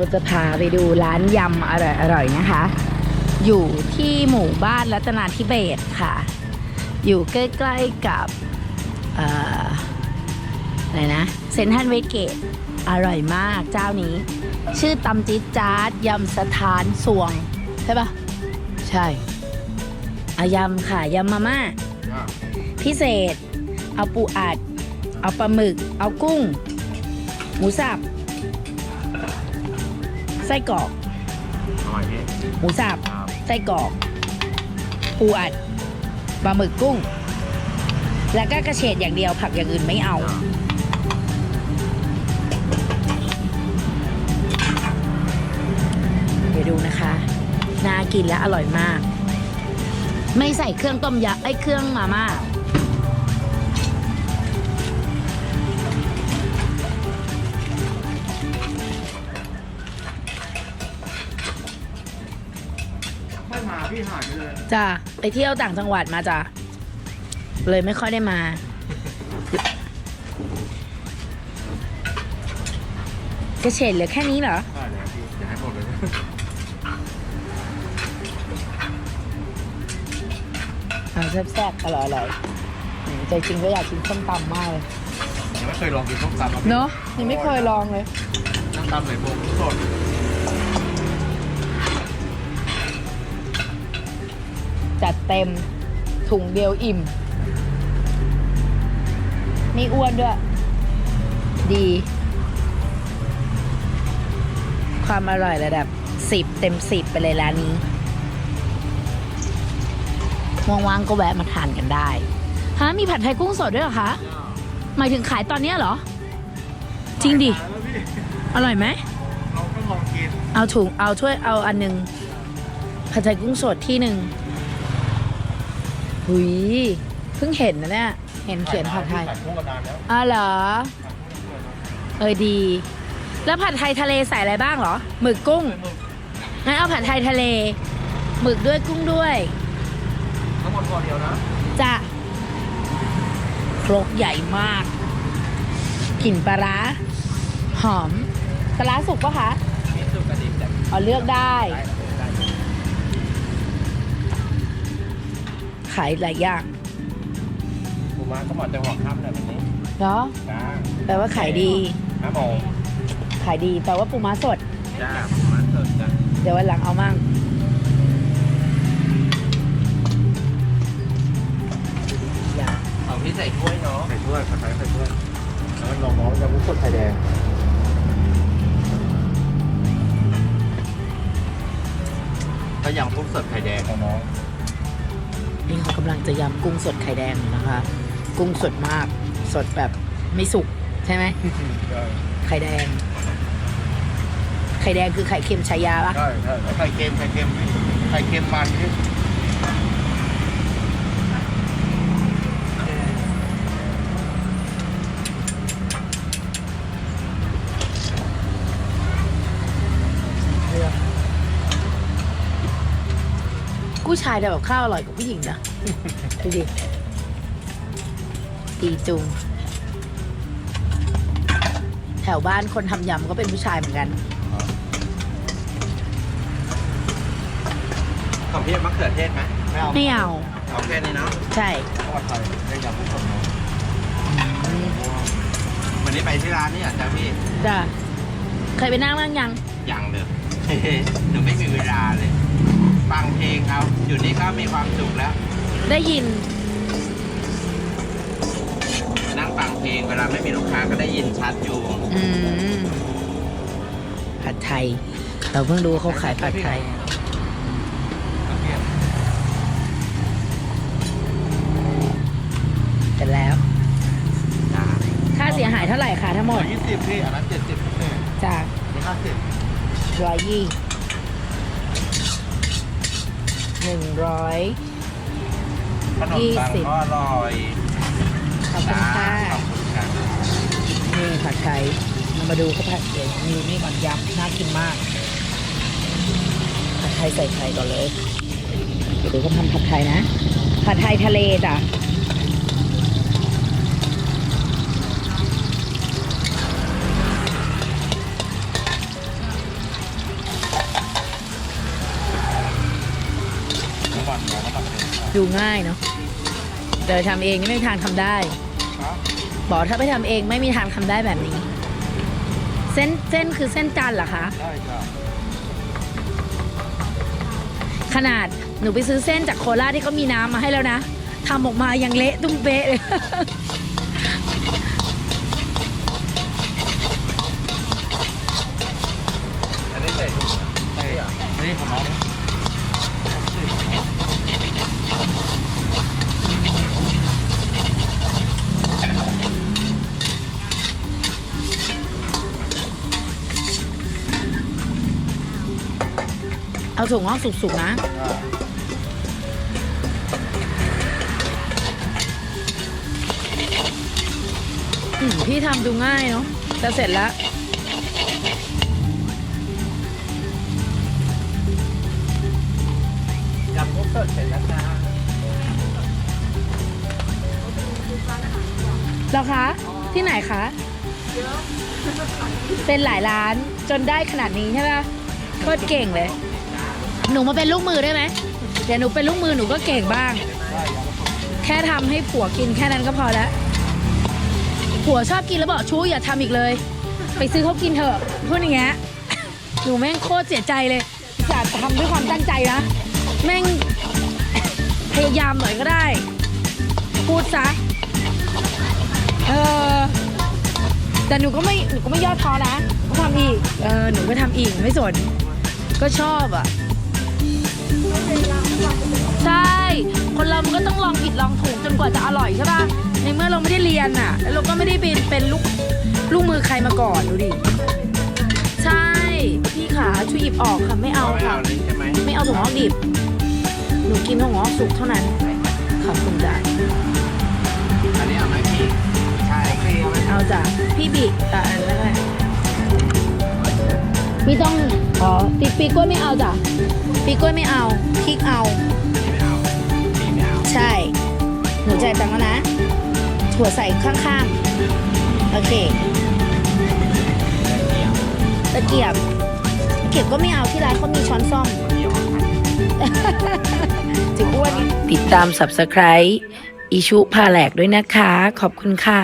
ราจะพาไปดูร้านยำอร่อยๆนะคะ อยู่ที่หมู่บ้านรัตนาธิเบศค่ะ อยู่ใกล้ๆกับอะไรนะเซนทรันเวสเกตอร่อยมากเจ้านี้ ชื่อตำจิ๊ดจาร์ดยำสถานสวง ใช่ปะใช่อายำค่ะยำมาม่าพิเศษ เอาปูอัด เอาปลาหมึก เอากุ้ง หมูสับ ส้กรอก อร่อยพี่หมูสับ ครับไส้กรอก ปูอัด ปลาหมึกกุ้ง แล้วก็กระเฉดอย่างเดียวผักอย่างอื่นไม่เอา เดี๋ยวดูนะคะ น่ากินและอร่อยมาก ไม่ใส่เครื่องต้มยำไอ้เครื่องมาม่า จ้ะไปเที่ยวต่างจังหวัดมาจ้ะเลยไม่ค่อยได้มา กระเฉดเหลือแค่นี้เหรอใช่แล้วพี่อย่าให้หมดเลยอ่าแซ่บๆอร่อยอร่อยๆอืมใจจริงก็อยากกินส้มตำมากเลยยังไม่เคยลองกินส้มตำเนาะยังไม่เคยลองเลยน้ำตำใส่โบกสด จัดเต็มถุงเดียวอิ่ม ไม่อ้วนด้วย ดี ความอร่อยระดับสิบเต็มสิบไปเลยร้านนี้ว่างๆก็แวะมาทานกันได้ฮะมีผัดไทยกุ้งสดด้วยเหรอคะ หมายถึงขายตอนเนี้ยเหรอ จริงดิขายแล้วพี่อร่อยไหมเราก็ลองกิน เอาถุง เอาถ้วย เอาอันหนึ่งผัดไทยกุ้งสดที่หนึ่ง หุยเพิ่งเห็นนะเนี่ย เห็นเขียนผัดไทยผัดกุ้งกระดานแล้วอ๋อเหรอผัดกุ้งด้วยนะเออดี แล้วผัดไทยทะเลใส่อะไรบ้างเหรอ หมึกกุ้ง งั้นเอาผัดไทยทะเล หมึกด้วยกุ้งด้วย ทั้งหมดพอเดียวนะ จะ ครกใหญ่มาก กลิ่นปลาร้าหอมปลาร้าสุกปะคะ มีสุกกระดิ่งแต่อ๋อเลือกได้ ได้ ขายหลายอย่างปูม้าก็หมดแต่หัวค่ำเลยวันนี้เนาะจ้าแปลว่าขายดี ห้าโมงขายดีแปลว่าปูม้าสด จ้าปูม้าสดจ้าเดี๋ยววันหลังเอามั่งอย่าของพี่ใส่ถ้วยเนาะใส่ถ้วยผัดไทยใส่ถ้วยแล้วลองมองจะมุกสดไข่แดงก็อย่างพวกสดไข่แดงของน้อง นี่เขากำลังจะยำกุ้งสดไข่แดงอยู่นะคะ กุ้งสดมาก สดแบบไม่สุกใช่ไหม ไข่แดง ไข่แดงคือไข่เค็มชายาปะ ใช่ใช่ไข่เค็มไข่เค็มไข่เค็มมัน ที่กู้ชายแต่แบบข้าวอร่อยกว่าผู้หญิงนะดูดิดีจุง แถวบ้านคนทำยำก็เป็นผู้ชายเหมือนกัน ของพี่มะเขือเทศไหมไม่เอาไม่เอาเอาแค่นี้เนาะใช่ ทอดไทยได้ยำทุกคนเนาะวันนี้ไปที่ร้านนี่อะจ้าพี่จ้ะเคยไปนั่งนั่งยังยังเลย หนูไม่มีเวลา อยู่นี่ก็มีความสุขแล้ว ได้ยิน นั่งฟังเพลงเวลาไม่มีลูกค้าก็ได้ยินชัดอยู่อืมผัดไทย เราเพิ่งรู้เขาขายผัดไทย กันแล้ว ค่าเสียหายเท่าไหร่คะทั้งหมดยี่สิบพี่อันนั้นเจ็ดสิบพี่จากนี่ห้าสิบร้อยยี่ หนึ่งร้อย ขนมปังก็อร่อยขอบคุณจ้าค่ะ ขอบคุณค่ะนี่ผัดไทยเรามาดูเขาผัดเดี๋ยวมีนี่ก่อนยำน่ากินมาก ผัดไทยใส่ไข่ก่อนเลยเดี๋ยวดูเขาทำผัดไทยนะ ผัดไทยทะเลจ้ะ ดูง่ายเนาะแต่ทำเองนี่ไม่มีทางทำได้ บอกถ้าไปทำเองไม่มีทางทำได้แบบนี้ เส้นเส้นคือเส้นจันเหรอคะ ได้ครับขนาดหนูไปซื้อเส้นจากโคราชที่เขามีน้ำมาให้แล้วนะทำออกมายังเละตุ้มเป๊ะเลย เอาถั่วงอกสุกๆนะอืมพี่ทำดูง่ายเนาะจะเสร็จแล้วยำกุ้งสดเสร็จแล้วจ้าแล้วคะที่ไหนคะเป็นหลายร้านจนได้ขนาดนี้ใช่ไหมโคตรเก่งเลย หนูมาเป็นลูกมือได้ไหมเดี๋ยวหนูเป็นลูกมือหนูก็เก่งบ้าง แค่ทำให้ผัวกินแค่นั้นก็พอแล้ว ผัวชอบกินแล้วบอกชู้อย่าทำอีกเลย ไปซื้อเขากินเถอะพูดอย่างเงี้ยหนูแม่งโคตรเสียใจเลยจะทำด้วยความตั้งใจนะ แม่งพยายามหน่อยก็ได้ พูดซะเออแต่หนูก็ไม่หนูก็ไม่ย่อท้อนะก็ทำอีกเออหนูก็ทำอีกไม่สนก็ชอบอะ ใช่ คนเรามันก็ต้องลองผิดลองถูกจนกว่าจะอร่อยใช่ป่ะ ในเมื่อเราไม่ได้เรียนอะ แล้วเราก็ไม่ได้เป็นเป็นลูกลูกมือใครมาก่อนดูดิ ใช่ พี่ขาช่วยหยิบออกค่ะไม่เอาไม่ค่ะเอาเลยใช่ไหมไม่เอาถั่วงอกดิบ หนูกินถั่วงอกสุกเท่านั้นขอบคุณจ้ะอันนี้เอาไหมพี่ใช่พี่เอาไหมเอาจ้ะพี่บิอะอันนั้นแหละไม่ต้องอ๋อปีปีกล้วยไม่เอาจ้ะ ปีกล้วยไม่เอาพริกเอาพี่ไม่เอาพี่ไม่เอา ใช่ หนูจ่ายตังค์แล้วนะถั่วใส่ข้างๆ โอเค ตะเกียบ ตะเกียบก็ไม่เอาที่ร้านเขามีช้อนซ่อมถึงอ้วนติดตาม subscribe อิชุพาแหลกด้วยนะคะ ขอบคุณค่ะ